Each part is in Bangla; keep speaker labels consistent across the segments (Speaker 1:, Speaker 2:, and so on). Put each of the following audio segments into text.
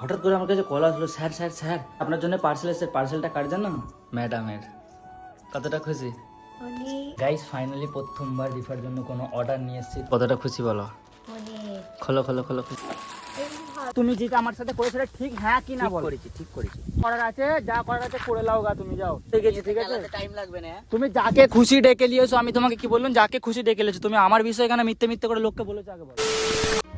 Speaker 1: হঠাৎ করে আমার কাছে কল আসলো স্যার স্যার স্যার আপনার জন্য পার্সেল এসেছে পার্সেলটা কাটছেন না ম্যাডামের। কতটা খুশি?
Speaker 2: অনেক।
Speaker 1: গাইস ফাইনালি প্রথমবার রিফার জন্য কোনো অর্ডার নিয়ে এসেছি। কতটা খুশি বলো?
Speaker 2: অনেক।
Speaker 1: খোলো খোলো খোলো খুশি
Speaker 3: তুমি যেটা আমার সাথে করেছ সেটা ঠিক হ্যাঁ কি না বল।
Speaker 1: করেছি ঠিক করেছি।
Speaker 3: করার আছে যা করার আছে করে লাও গা তুমি যাও। ঠিক আছে ঠিক আছে?
Speaker 1: টাইম লাগবে না।
Speaker 3: তুমি যাকে খুশি ডেকে নিয়েছো আমি তোমাকে কি বললাম? যাকে খুশি ডেকে নিয়েছো তুমি আমার বিষয়ে এখানে মিথ্যে মিথ্যে করে লোককে বলেছ আগে বলো।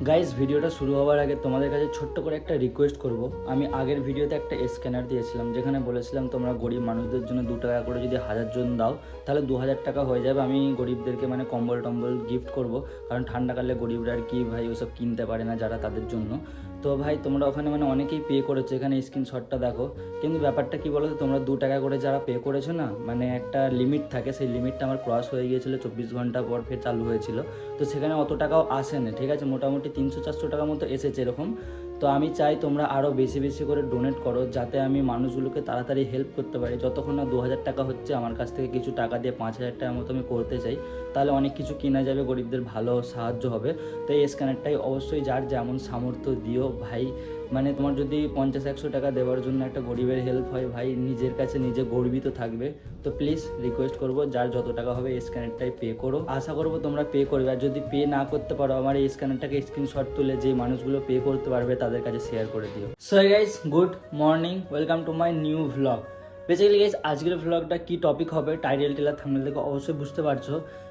Speaker 1: গাইস ভিডিওটা শুরু হওয়ার আগে তোমাদের কাছে ছোট্ট করে একটা রিকোয়েস্ট করব। আমি আগের ভিডিওতে একটা স্ক্যানার দিয়েছিলাম, যেখানে বলেছিলাম তোমরা গরিব মানুষদের জন্য দু টাকা করে যদি হাজার জন দাও, তাহলে দু হাজার টাকা হয়ে যাবে। আমি গরিবদেরকে মানে কম্বল টম্বল গিফট করব, কারণ ঠান্ডাকালে গরিবরা আর কি ভাই ওসব কিনতে পারে না যারা তাদের জন্য। তো ভাই, তোমরা ওখানে মানে অনেকেই পে করেছ, এখানে স্ক্রিনশটটা দেখো। কিন্তু ব্যাপারটা কি বলো তো তোমরা দু টাকা করে যারা পে করেছ না মানে একটা লিমিট থাকে, সেই লিমিটটা আমার ক্রস হয়ে গিয়েছিল চব্বিশ ঘণ্টা পর ফের চালু হয়েছিল। তো সেখানে অত টাকাও আসে না ঠিক আছে? মোটামুটি তিনশো চারশো টাকার মতো এসেছে এরকম। তো আমি চাই তোমরা আরও বেশি বেশি করে ডোনেট করো যাতে আমি মানুষগুলোকে তাড়াতাড়ি হেল্প করতে পারি। যতক্ষণ না দু হাজার টাকা হচ্ছে, আমার কাছ থেকে কিছু টাকা দিয়ে পাঁচ হাজার টাকার মতো আমি করতে চাই, তাহলে অনেক কিছু কেনা যাবে, গরিবদের ভালো সাহায্য হবে। তো এই স্ক্যানারটাই অবশ্যই যার যেমন সামর্থ্য দিও ভাই। মানে তোমার যদি পঞ্চাশ, একশো টাকা দেওয়ার জন্য একটা গরিবের হেল্প হয়, ভাই নিজের কাছে নিজে গর্বিত থাকবে। তো প্লিজ রিকোয়েস্ট করব, যার যত টাকা হবে এই স্ক্যানারটাই পে করো। আশা করব তোমরা পে করবে। আর যদি পে না করতে পারো, আমার এই স্ক্যানারটাকে স্ক্রিনশট তুলে যে মানুষগুলো পে করতে পারবে, তাদের কাছে শেয়ার করে দিও। So guys good morning welcome to my new vlog basically guys আজকের ভ্লগটা কী টপিক হবে টাইটেল টেলার থামনেল দেখে অবশ্যই বুঝতে পারছ।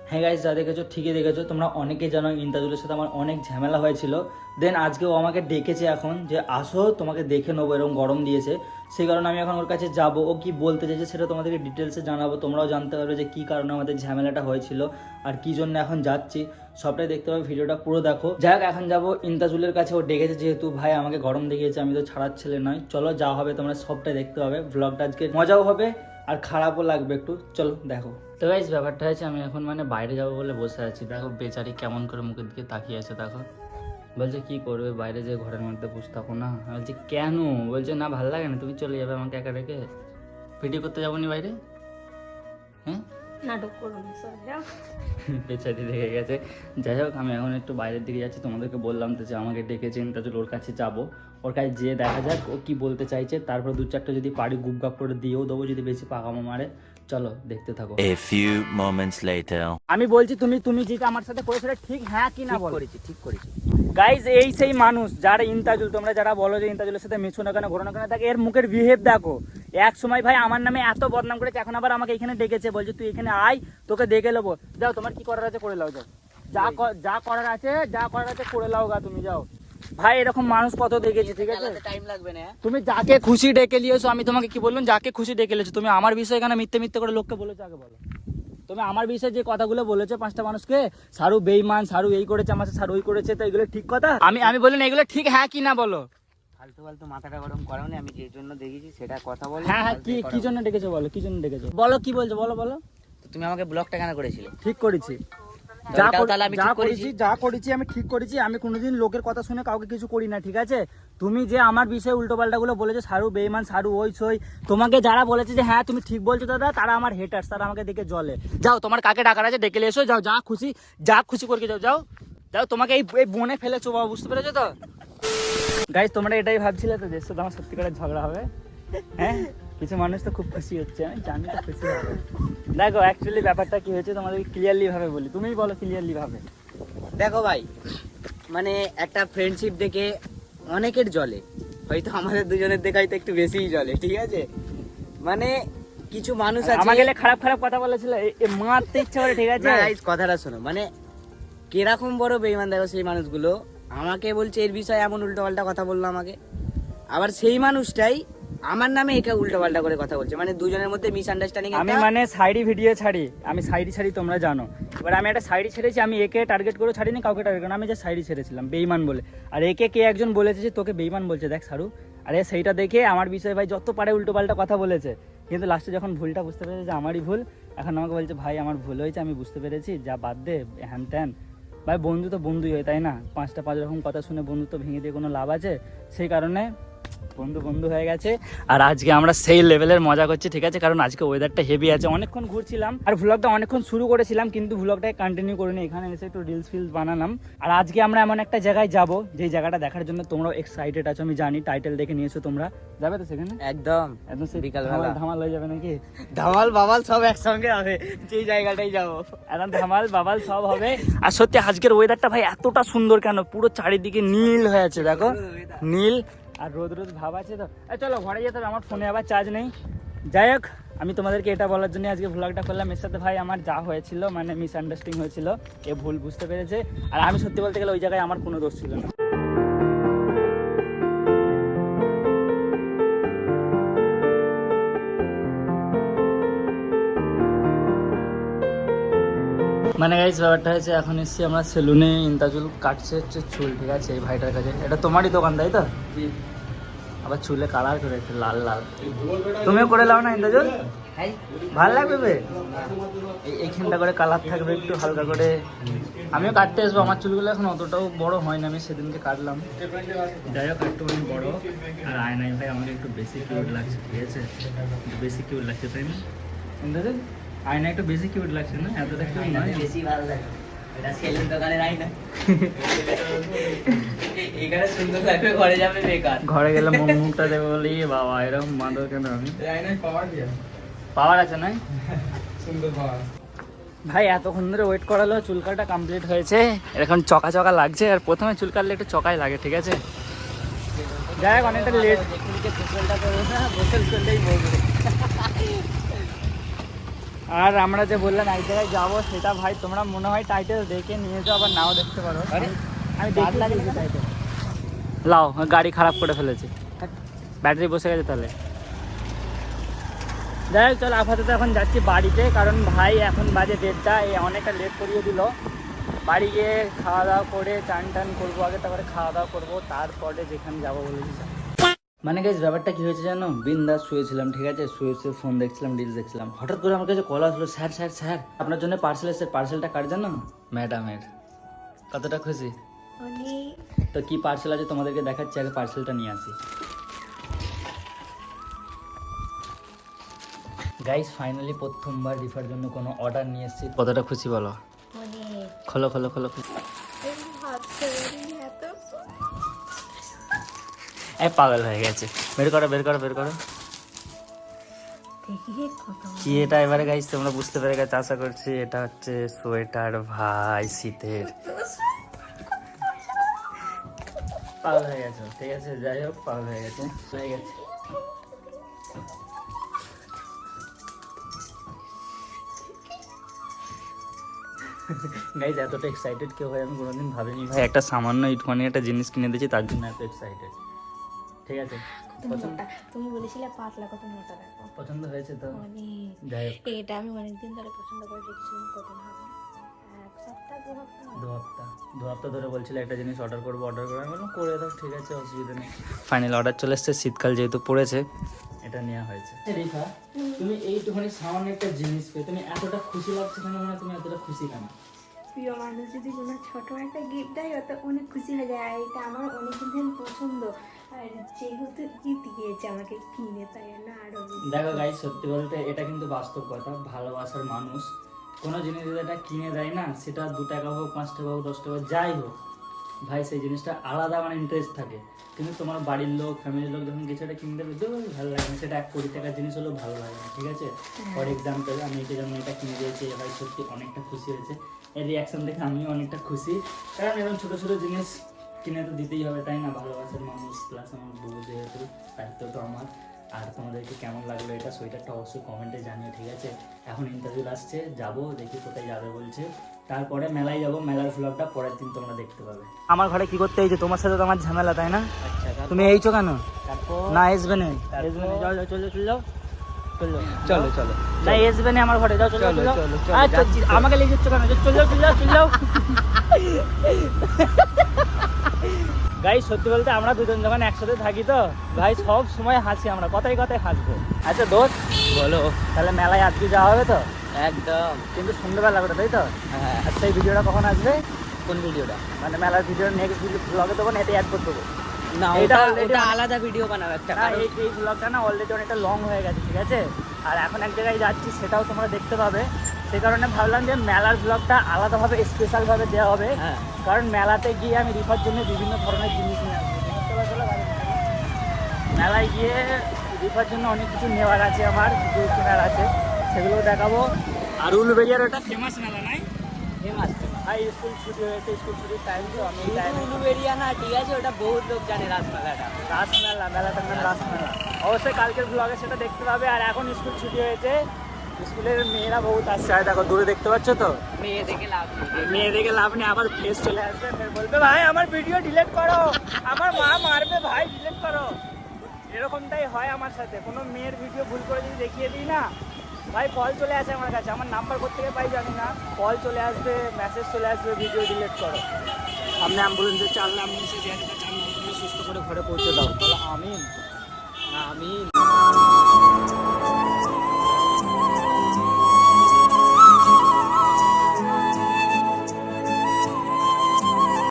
Speaker 1: হ্যাঁ গাইজ যা দেখেছ ঠিকই দেখেছ, তোমরা অনেকেই জানো ইন্তাজুলের সাথে আমার অনেক ঝামেলা হয়েছিল। দেন আজকে ও আমাকে ডেকেছে এখন যে, আসো তোমাকে দেখে নেব, এরকম গরম দিয়েছে। সেই কারণে আমি এখন ওর কাছে যাব। ও কি বলতে চাইছে সেটা তোমাদেরকে ডিটেলসে জানাব। তোমরাও জানতে পারবে যে কী কারণে আমাদের ঝামেলাটা হয়েছিল আর কী জন্য এখন যাচ্ছি। সবটাই দেখতে পাবে, ভিডিওটা পুরো দেখো। যাই হোক, এখন যাব ইন্তাজুলের কাছে। ও ডেকেছে যেহেতু, ভাই, আমাকে গরম দেখিয়েছে, আমি তো ছাড়ার ছেলে নয় চলো, যা হবে, তোমরা সবটাই দেখতে পাবে। ব্লগটা আজকে মজাও হবে আর খারাপও লাগবে একটু। চলো, দেখো। তো গাইজ ব্যাপারটা হচ্ছে আমি এখন মানে বাইরে যাব বলে বসে আছি। দেখো, বেচারি কেমন করে মুখের দিকে তাকিয়ে আছে, দেখো। বলছে কি করবে? বাইরে যে ঘরের মধ্যে বসে থাকো না। বলছি কেন? বলছে না ভালো লাগে না তুমি চলে যাবে আমাকে একা রেখে। ভিডিও করতে যাব নি বাইরে? হ্যাঁ?
Speaker 2: নাটক করুন
Speaker 1: বেচারি রেখে গেছে। যাই হোক আমি এখন একটু বাইরের দিকে যাচ্ছি। তোমাদেরকে বললাম তো যে আমাকে ডেকেছেন তাহলে ওর কাছে যাব। ওর কাছে যেয়ে দেখা যাক ও কি বলতে চাইছে। তারপর দু চারটা যদি পারি গুপ গাপ করে দিয়েও দেবো যদি বেশি পাকামো মারে। চলো দেখতে থাকো।
Speaker 4: A few moments later.
Speaker 3: আমি বলছি তুমি তুমি যেটা আমার সাথে করেছ ঠিক হ্যাঁ কি না বল।
Speaker 1: করেছি ঠিক করেছি।
Speaker 3: গাইজ এই সেই মানুষ যারা ইন্তাজুল তোমরা যারা বলো যে ইন্তাজুলের সাথে মিছু না কেন ঘোরো না কেন তাকে এর মুখের বিহেভ দেখো। এক সময় ভাই আমার নামে এত বদনাম করেছে এখন আবার আমাকে এখানে ডেকেছে বলছে তুই এখানে আয় তোকে দেখে নেব। যাও তোমার কি করার আছে করে লাও যাও। যা যা করার আছে যা করার আছে করে লাও গা তুমি যাও। ভাই এরকম মানুষ কত দেখেছি ঠিক আছে?
Speaker 1: টাইম লাগবে না।
Speaker 3: তুমি যাকে খুশি ডেকে নিয়েছো আমি তোমাকে কি বললাম যাকে খুশি ডেকে নিয়েছো তুমি আমার বিষয়ে এখানে মিথ্যে মিথ্যে করে লোককে বলেছ আগে বলো। তুমি আমার বিষয়ে যে কথাগুলো বলেছে পাঁচটা মানুষকে সারু বেইমান সারু এই করেছে আমার সারু ওই করেছে তো এগুলো ঠিক কথা? আমি আমি বললেন এগুলো ঠিক হ্যাঁ কি না বলো।
Speaker 5: ফালতু ফালতু মাথাটা গরম করাও নি আমি যে জন্য দেখেছি সেটা কথা বলো
Speaker 3: হ্যাঁ হ্যাঁ কি কি জন্য ডেকেছো বলো কি জন্য ডেকেছো? বলো কি বলছো? বলো বলো।
Speaker 5: তুমি আমাকে ব্লগটা কেন করেছিলে?
Speaker 3: ঠিক করেছি। যা
Speaker 5: করেছি?
Speaker 3: করেছি যা করেছি আমি ঠিক করেছি। আমি কোনোদিন লোকের কথা শুনে কাউকে কিছু করি না ঠিক আছে? তুমি যে আমার বিষয়ে উল্টো পাল্টা গুলো বলেছ সারু বেইমান সারু ওই সই তোমাকে যারা বলেছে যে হ্যাঁ তুমি ঠিক বলছো দাদা তারা আমার হেটার্স তারা আমাকে দেখে জলে যাও তোমার কাকে ডাকার আছে ডেকে এসো যাও যা খুশি যা খুশি করে যাও যাও যাও তোমাকে এই এই বনে ফেলেছো বাবা বুঝতে পেরেছ তো? গাইজ তোমরা এটাই ভাবছিলে তো যে আমার সত্যিকারের ঝগড়া হবে? হ্যাঁ? কিছু মানুষ তো খুব খুশি হচ্ছে আমি জানি তো খুশি হবে। দেখো অ্যাকচুয়ালি ব্যাপারটা কি হয়েছে তোমাদেরকে ক্লিয়ারলি ভাবে বলি। তুমিই বলো ক্লিয়ারলি ভাবে।
Speaker 5: দেখো ভাই মানে একটা ফ্রেন্ডশিপ দেখে অনেকের জলে হয়তো আমাদের দুজনের দেখে হয়তো একটু বেশিই জলে ঠিক আছে? মানে কিছু মানুষ আছে
Speaker 3: আমাকে গেলে খারাপ খারাপ কথা বলেছিল মারতে ইচ্ছা করে ঠিক আছে?
Speaker 5: guys, কথাটা শোনো মানে কীরকম বড় বেইমান দেখো সেই মানুষগুলো। আমাকে বলছে এর বিষয়ে এমন উল্টো পাল্টা কথা বলল আমাকে। আবার সেই মানুষটাই আমার নামে একে উল্টো পাল্টা করে কথা বলছে। মানে দুজনের মধ্যে মিসআন্ডারস্ট্যান্ডিং
Speaker 3: আমি মানে সাইডি ভিডিও ছাড়ি আমি সাইডি ছাড়ি তোমরা জানো। এবার আমি একটা সাইডি ছেড়েছি আমি একে টার্গেট করে ছাড়িনি কাউকে টার্গেট করে আমি যে সাইডি ছেড়েছিলাম বেইমান বলে। আর একে কে একজন বলেছে যে তোকে বেইমান বলছে দেখ সারু আরে সেইটা দেখে আমার বিষয়ে ভাই যত পারে উল্টো পাল্টা কথা বলেছে। কিন্তু লাস্টে যখন ভুলটা বুঝতে পেরেছে যে আমারই ভুল এখন আমাকে বলছে ভাই আমার ভুল হয়েছে আমি বুঝতে পেরেছি যা বাদ দে হ্যান ত্যান। ভাই বন্ধু তো বন্ধুই হয় তাই না? পাঁচটা পাঁচ রকম কথা শুনে বন্ধু তো ভেঙে দিয়ে কোনো লাভ আছে? সেই কারণে
Speaker 1: বন্ধু বন্ধু হয়ে গেছে। আর আজকে আমরা সেই লেভেলের মজা করছি ঠিক আছে? কারণ আজকে ওয়েদারটা হেভি আছে। অনেকক্ষণ ঘুরছিলাম। আর ভ্লগটা অনেকক্ষণ শুরু করেছিলাম কিন্তু ভ্লগটাকে কন্টিনিউ করিনি। এখানে এসে একটু রিলস ফিলস বানালাম। আর আজকে আমরা এমন একটা জায়গায় যাব যেই জায়গাটা দেখার জন্য তোমরাও এক্সাইটেড আছো। আমি জানি টাইটেল দেখে নিয়েছো তোমরা। যাবে তো সেখানে?
Speaker 5: একদম
Speaker 1: একদম
Speaker 5: বিকালবেলা।
Speaker 1: ধামাল ধামাল হয়ে যাবে নাকি?
Speaker 5: ধামাল বাবাল সব একসঙ্গে হবে যেই জায়গাটাই যাব।
Speaker 1: একদম ধামাল বাবাল সব হবে। আর সত্যি আজকের ওয়েদারটা ভাই এতটা সুন্দর কেন? পুরো চারিদিকে নীল হয়ে আছে দেখো। নীল আর রোদ রোদ ভাব আছে তো। চলো, ঘরে যেতে হবে, আমার ফোনে আবার চার্জ নেই। যাই হোক, আমি তোমাদেরকে এটা বলার জন্য আজকে ভ্লগটা করলাম। এর সাথে ভাই আমার যা হয়েছিল মানে মিসআন্ডারস্ট্যান্ডিং হয়েছিল, এ ভুল বুঝতে পেরেছে। আর আমি সত্যি বলতে গেলে ওই জায়গায় আমার কোনো দোষ ছিল না। মানে গাইজ ব্যাপারটা হয়েছে, এখন এসছি আমরা সেলুনে ইন্তাজুল কাটছে হচ্ছে চুল, ঠিক আছে? এই ভাইটার কাছে। এটা তোমারই দোকান, তাই তো? আবার চুলে কালার করেছে লাল লাল। তুমিও করে লাও না ইন্তাজুল ভালো লাগবে? বে এই- এইখানটা করে কালার থাকবে একটু হালকা করে। আমিও কাটতে আসব আমার চুলগুলো এখন অতটাও বড় হয় না আমি সেদিনকে কাটলাম। যাই হোক একটু অনেক বড়। আর আয়নাই ভাই আমাকে একটু বেশি কিউট লাগছে ঠিক আছে একটু বেশি কিউট লাগছে তাই না? ইন্তাজুল আয়না একটু বেশি কিউট লাগছে না? এতটা কিউট নয়?
Speaker 5: বেশি ভালো লাগে। এটা সেলের দোকানে নাই না এখানে সুন্দর লাগবে ঘরে যাবে বেকার।
Speaker 1: ঘরে গেলে মন মুখটা দেবে বলে বাবা এরকম মাদর কেন আমি? পাওয়ার আছে না ভাই এতক্ষণ ধরে ওয়েট করালো চুল কাটা কমপ্লিট হয়েছে এখন চকা চকা লাগছে আর প্রথমে চুল কাটলে একটু চকাই লাগে ঠিক আছে? যাই হোক অনেকটা লেট গোসল করলেই বলবে আর আমরা যে বললাম এক জায়গায় যাব সেটা ভাই তোমরা মনে হয় টাইটেল দেখে নিয়েছো আবার নাও দেখতে পারো। আমি দেখি লাগলে টাইটেল লাও, গাড়ি খারাপ করে ফেলেছে। ব্যাটারি বসে গেছে তাহলে। যাই হোক, চল আপাতত এখন যাচ্ছি বাড়িতে, কারণ ভাই এখন বাজে দেড়টা এই অনেকটা লেট করিয়ে দিল। বাড়ি গিয়ে খাওয়া দাওয়া করে চান টান করব, আগে তারপরে খাওয়া দাওয়া করব, তারপরে যেখানে যাব বলেছি মানে গাইজ ব্যাপারটা কি হয়েছে জানো? বিন্দাস শুয়েছিলাম, ঠিক আছে? শুয়ে শুয়ে ফোন দেখছিলাম রিলস দেখছিলাম। হঠাৎ করে আমার কাছে কল আসলো, স্যার স্যার স্যার, আপনার জন্য পার্সেল এসে পার্সেলটা কার জানো? ম্যাডামের। কতটা খুশি? তো কি পার্সেল আছে তোমাদেরকে দেখাচ্ছি আগে পার্সেলটা নিয়ে আসি। গাইস ফাইনালি প্রথমবার রিফার জন্য কোনো অর্ডার নিয়ে এসেছি। কতটা খুশি বলো?
Speaker 2: অনেক
Speaker 1: খোলো খোলো খোলো এ পাগল হয়ে গেছে। বের করো বের করো বের করো। কি এটা এবারে গাইস তোমরা বুঝতে পেরে গেছো আশা করছি এটা হচ্ছে সোয়েটার ভাই শীতের। পাগল হয়ে গেছো ঠিক আছে? যাই হোক পাগল হয়ে গেছে হয়ে গেছে। গাইজ এতটা এক্সাইটেড কেউ হয় আমি কোনোদিন ভাবিনি ভাই। একটা সামান্য ইটমানি একটা জিনিস কিনে দিয়েছি তার জন্য এত এক্সাইটেড ঠিক আছে? পছন্দ
Speaker 2: তুমি বলেছিলে পাতলা কত মোটা দেখো।
Speaker 1: পছন্দ হয়েছে তো? যাই হোক।
Speaker 2: এটা আমি অনেকদিন ধরে পছন্দ করে রেখেছিলাম কদিন হবে? দু
Speaker 1: হপ্তাহ দু হপ্তাহ। ধরে বলছিল একটা জিনিস অর্ডার করব অর্ডার করব। আমি করে দাও ঠিক আছে অসুবিধা নেই। ফাইনাল অর্ডার চলে এসছে শীতকাল যেহেতু পড়েছে এটা নেওয়া হয়েছে। রেখা তুমি এইটুখানি সামান্য একটা জিনিস পেয়ে তুমি এতটা খুশি লাগছে কেন? মানে তুমি এতটা খুশি কেন?
Speaker 2: প্রিয় মানুষ যদি কোনো ছোট একটা গিফট দেয় ওতে অনেক খুশি হয়ে যায় আর এটা আমার অনেক দিন পছন্দ। আর যেহেতু গিফট দিয়েছে আমাকে কিনে তাই আরও
Speaker 1: দেখো গাই সত্যি বলতে এটা কিন্তু বাস্তব কথা ভালোবাসার মানুষ। কোনো জিনিস যদি এটা কিনে দেয় না সেটা দু টাকা হোক পাঁচ টাকা হোক দশ টাকা যাই হোক ভাই সেই জিনিসটা আলাদা মানে ইন্টারেস্ট থাকে। কিন্তু তোমার বাড়ির লোক ফ্যামিলির লোক যখন কিছু একটা কিনে দেবে তো ভালো লাগে না সেটা এক কোটি টাকার জিনিস হলেও ভালো লাগে না ঠিক আছে? ফর এক্সাম্পল আমি এটা যেমন এটা কিনে দিয়েছি ভাই সত্যি অনেকটা খুশি হয়েছে। এর রিয়াকশন দেখে আমিও অনেকটা খুশি। কারণ এরকম ছোটো ছোটো জিনিস কিনে তো দিতেই হবে তাই না? ভালোবাসার মানুষ প্লাস আমার বউ যেহেতু দায়িত্ব তো আমার। আর তোমাদেরকে কেমন লাগল এটা সোয়েটারটা অবশ্যই কমেন্টে জানিয়ে ঠিক আছে? এখন ইন্টারভিউ আসছে যাব দেখি কোথায় যাবে বলছে। তারপরে মেলায় যাব মেলার ফ্লগটা পরের দিন তোমরা দেখতে পাবে। আমার ঘরে কি করতে এই যে তোমার সাথে তো আমার ঝামেলা তাই না? আচ্ছা তুমি এইছো কেন? না আসবে না চলে চলে যাও। চলো
Speaker 5: চলো চলো
Speaker 1: না আসবে না আমার ঘরে যাও চলে
Speaker 5: চলো,
Speaker 1: চলে আচ্ছা,
Speaker 5: চলো।
Speaker 1: আমাকে লিখে গাই সত্যি বলতে আমরা দুজন যখন একসাথে থাকি তো ভাই সব সময় হাসি আমরা কথাই কথায় হাসবো। আচ্ছা দোস্ত
Speaker 5: বলো।
Speaker 1: তাহলে মেলায় আজকে যাওয়া হবে তো?
Speaker 5: একদম।
Speaker 1: কিন্তু সন্ধ্যেবেলা করে তাই তো?
Speaker 5: হ্যাঁ।
Speaker 1: আচ্ছা এই ভিডিওটা কখন আসবে?
Speaker 5: কোন ভিডিওটা?
Speaker 1: মানে মেলার ভিডিও নেক্সট ভিডিও ব্লগে দেবো না এটা অ্যাড করে দেবো
Speaker 5: না
Speaker 1: এটা
Speaker 5: ওটা
Speaker 1: অনেক-
Speaker 5: আলাদা ভিডিও বানাবো একটা
Speaker 1: এই এই ব্লগটা না অলরেডি অনেকটা লং হয়ে গেছে ঠিক আছে? আর এখন এক জায়গায় যাচ্ছি সেটাও তোমরা দেখতে পাবে। সেই কারণে ভাবলাম যে মেলার ব্লগটা আলাদাভাবে স্পেশালভাবে দেওয়া হবে।
Speaker 5: হ্যাঁ।
Speaker 1: কারণ মেলাতে গিয়ে আমি রিফার জন্য বিভিন্ন ধরনের জিনিস নিয়ে আসব। মেলায় গিয়ে রিফার জন্য অনেক কিছু নেওয়ার আছে আমার কিছু কেনার আছে। সেগুলো দেখাবো। আর উলুবেরিয়ার ওটা ফেমাস মেলা নাই?
Speaker 5: ফেমাস
Speaker 1: ভাই স্কুল ছুটি হয়েছে স্কুল ছুটির টাইম তো আমি
Speaker 5: উলুবেরিয়া না ঠিক আছে ওটা বহুত লোক জানে রাসমেলাটা।
Speaker 1: রাসমেলা মেলাটার নাম রাসমেলা। অবশ্যই কালকের ব্লগে সেটা দেখতে পাবে। আর এখন স্কুল ছুটি হয়েছে স্কুলের মেয়েরা বহুত আসছে। আর দেখো দূরে দেখতে পাচ্ছ তো?
Speaker 5: মেয়ে দেখে লাভ নেই।
Speaker 1: মেয়ে দেখে লাভ নেই আবার ফেস চলে আসবে। ফের বলবে ভাই আমার ভিডিও ডিলিট করো। আমার মা মারবে ভাই ডিলিট করো। এরকমটাই হয় আমার সাথে। কোনো মেয়ের ভিডিও ভুল করে যদি দেখিয়ে দিই না ভাই কল চলে আসে আমার কাছে। আমার নাম্বার কোথেকে পাই জানি না। কল চলে আসবে মেসেজ চলে আসবে ভিডিও ডিলিট করো। সামনে অ্যাম্বুলেন্সে চাল অ্যাম্বুলেন্সে যে আছে চাল সুস্থ করে ঘরে পৌঁছে দাও। বলো আমিন।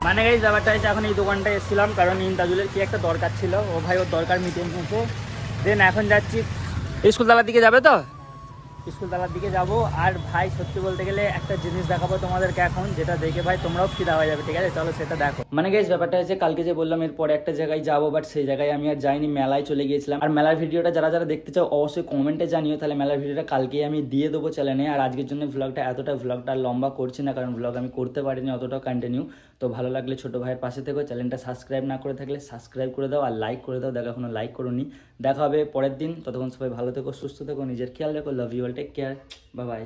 Speaker 1: মানে গাইজ ব্যাপারটা হচ্ছে এখন এই দোকানটা এসেছিলাম কারণ ইন্তাজুলের কি একটা দরকার ছিল? ও ভাই ওর দরকার মিটিয়ে নিয়েছে দেন এখন যাচ্ছি। স্কুলতলার দিকে যাবে তো? স্কুলতলার দিকে যাব। আর ভাই সত্যি বলতে গেলে একটা জিনিস দেখাবো তোমাদেরকে এখন যেটা দেখে ভাই তোমরাও ফিদা হয়ে যাবে ঠিক আছে? চলো সেটা দেখো। মানে গাইজ ব্যাপারটা হচ্ছে কালকে যে বললাম এরপরে একটা জায়গায় যাব বাট সেই জায়গায় আমি আর যাইনি মেলায় চলে গিয়েছিলাম। আর মেলার ভিডিওটা যারা যারা দেখতে চাও অবশ্যই কমেন্টে জানিও তাহলে মেলার ভিডিওটা কালকেই আমি দিয়ে দেবো চ্যানেলে আর আজকের জন্য ভ্লগটা এতটা ভ্লগটা লম্বা করছি না কারণ ভ্লগ আমি করতে পারিনি অতটা কন্টিনিউ তো ভালো লাগলে ছোট ভাইয়ের পাশে থেকো চ্যানেলটা সাবস্ক্রাইব না করে থাকলে সাবস্ক্রাইব করে দাও আর লাইক করে দাও। দেখা এখনও লাইক করুনি। দেখা হবে পরের দিন। ততক্ষণ সবাই ভালো থেকো, সুস্থ থেকো, নিজের খেয়াল রেখো। Love you all take care বা বাই